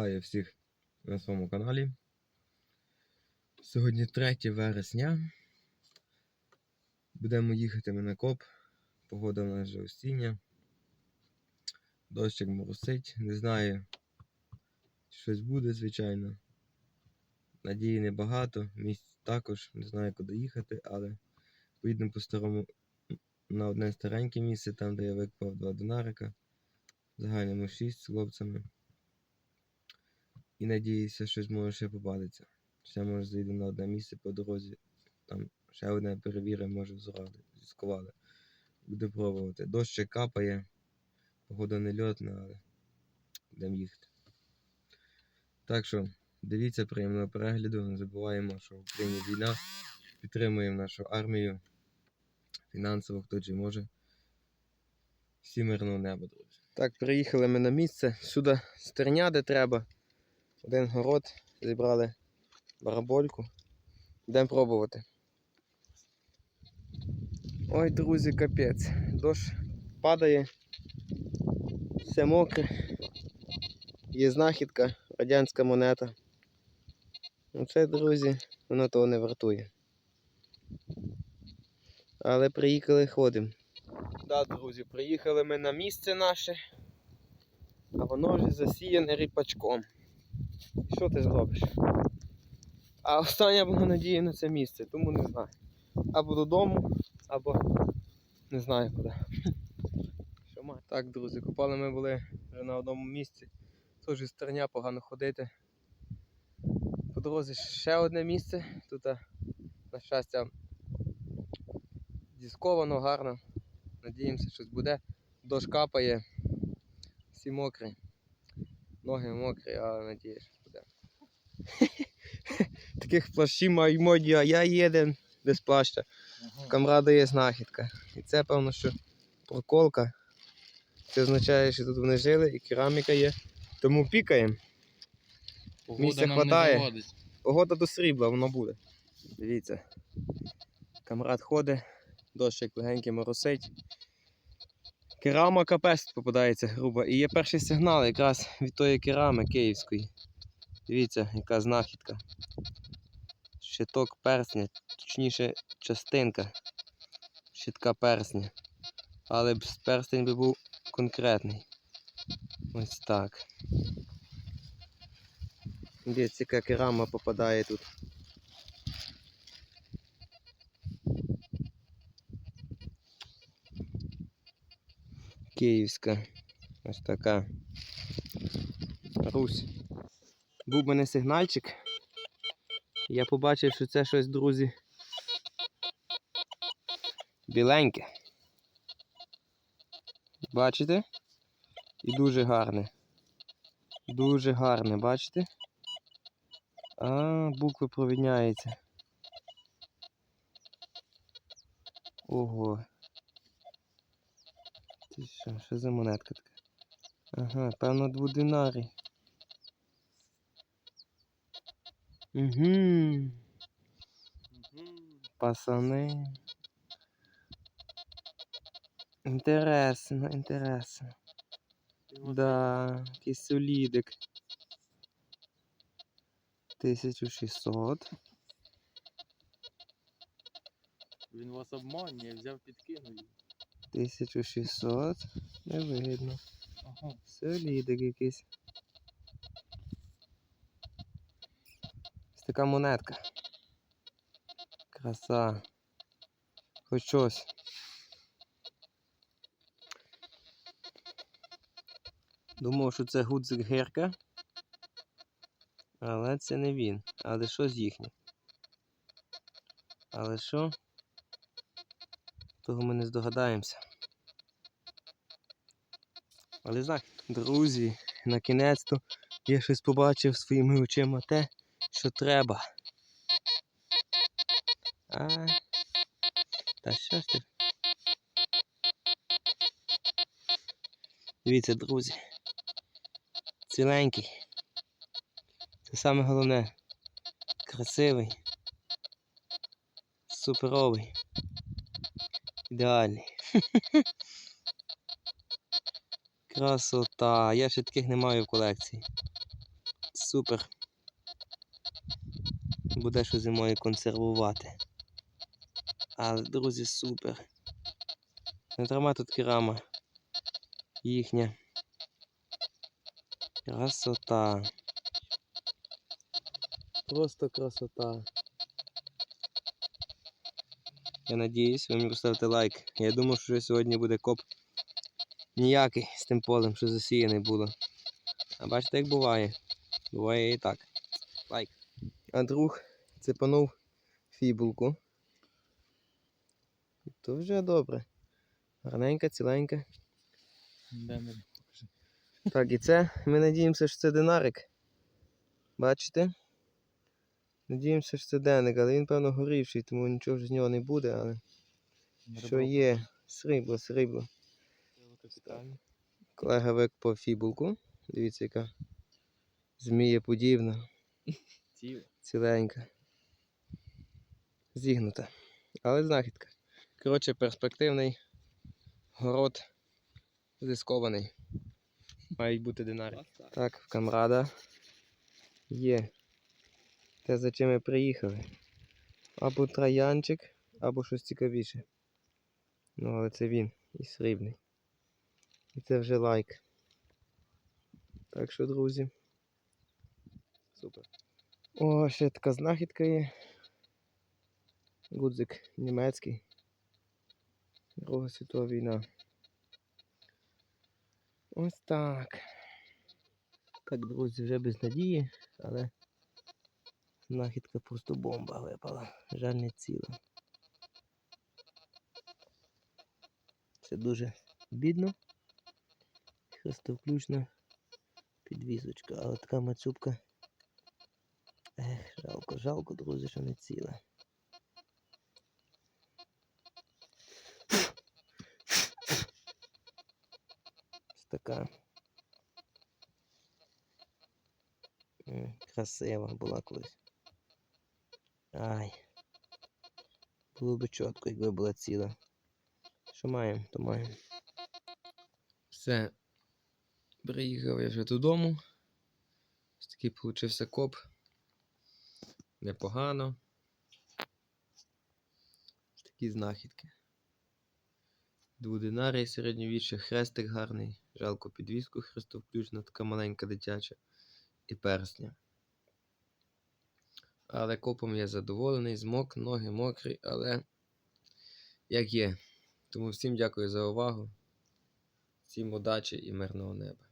Вітаю всіх на своєму каналі. Сьогодні 3 вересня. Будемо їхати ми на коп. Погода в нас вже осіння. Дощик моросить. Не знаю, чи щось буде, звичайно. Надії небагато. Місць також не знаю, куди їхати, але поїдемо по старому на одне стареньке місце, там, де я викопав два динарика. Загальному 6 з хлопцями. І надіюся, щось може ще попадеться. Ще може заїдемо на одне місце по дорозі. Там ще одне перевіримо, може зради, зіскували. Буду пробувати. Дощ ще капає, погода не льотна, але будемо їхати. Так що, дивіться, приємного перегляду. Не забуваємо, що в Україні війна. Підтримуємо нашу армію фінансово, хто чи може. Всі мирного неба, друзі. Так, приїхали ми на місце. Сюди стерня, де треба. Один город, зібрали барабольку. Йдемо пробувати. Ой, друзі, капець. Дощ падає, все мокре. Є знахідка, радянська монета. Оце, друзі, воно того не вартує. Але приїхали, ходимо. Так, друзі, приїхали ми на місце наше, а воно вже засіяне ріпачком. Що ти зробиш? А остання була надія на це місце, тому не знаю. Або додому, або не знаю куди. Що має? Так, друзі, купали ми були вже на одному місці. Теж стерня, погано ходити. По дорозі ще одне місце. Тут, на щастя, дісковано гарно. Надіємося, щось буде. Дощ капає, всі мокрі. Ноги мокрі, але надіюсь, що буде. Таких плащів моді, а я єден без плаща. Камрада є знахідка. І це, певно, що проколка. Це означає, що тут вони жили і кераміка є. Тому пікаємо. Місця хватає. Погода до срібла, воно буде. Дивіться. Камрад ходить, дощик легенький моросить. Керама капець попадається грубо. І є перший сигнал якраз від тої керами київської. Дивіться, яка знахідка. Щиток персня, точніше частинка щитка персня. Але б перстень би був конкретний. Ось так. Дивіться, яка керама попадає тут. Київська. Ось така. Русь. Був мене сигнальчик. Я побачив, що це щось, друзі. Біленьке. Бачите? І дуже гарне. Дуже гарне, бачите? А, букви провідняються. Ого. Ти що, що за монетка така? Ага, певно дводинарій. Угу. Пацани. Інтересно, інтересно. Да, якийсь солідик. 1600. Він вас обманює, взяв підкинув. Її. 1600. Не видно. Ага. Солідик якийсь. Ось така монетка. Краса. Хоч щось. Думав, що це гудзик гірка. Але це не він. Але щось їхнє. Але що? Того ми не здогадаємося. Але знак, друзі, на кінець-то я щось побачив своїми очима те, що треба. А, та що ж ти? Дивіться, друзі. Ціленький. Це саме головне. Красивий. Суперовий. Ідеальний. Красота. Я ще таких не маю в колекції. супер. Буде що зимою консервувати. Але, друзі, супер. Не дарма тут керама. Їхня. Красота. Просто красота. Я надіюсь, ви мені поставите лайк. Я думав, що сьогодні буде коп ніякий з тим полем, що засіяне було. А бачите, як буває. Буває і так. Лайк. А друг цепанув фібулку. То вже добре. Гарненька, ціленька. Так, і це, ми надіємося, що це динарик. Бачите? Надіємося, що це денник, але він, певно, горівший, тому нічого ж з нього не буде, але що є? Срібло, срібло. Колега викопав фібулку. Дивіться, яка змієподібна, Ціла. ціленька. Зігнута. Але знахідка. Коротше, перспективний город зискований. Мають бути динари. Так, в камрада є те, за чим ми приїхали. Або троянчик, або щось цікавіше. Ну, але це він і срібний. І це вже лайк. Так що, друзі. Супер. О, ще така знахідка є. Гудзик німецький. Друга світова війна. Ось так. Так, друзі, вже без надії, але знахідка просто бомба випала. Жаль не ціла. Це дуже бідно. Хрестовключна підвісочка, але така мацюбка. Ех, жалко, жалко, друзі, що не ціла. Така. Красива була колись. Ай. Було би чітко, якби була ціла. Що маємо, то маємо. Все. Приїхав я вже додому. Ось такий получився коп. Непогано. Ось такі знахідки. Дводинарій середньовіччя, хрестик гарний. Жалко підвіску хрестовключна, така маленька дитяча. І персня. Але копом я задоволений, змок, ноги мокрі, але як є. Тому всім дякую за увагу. Всім удачі і мирного неба.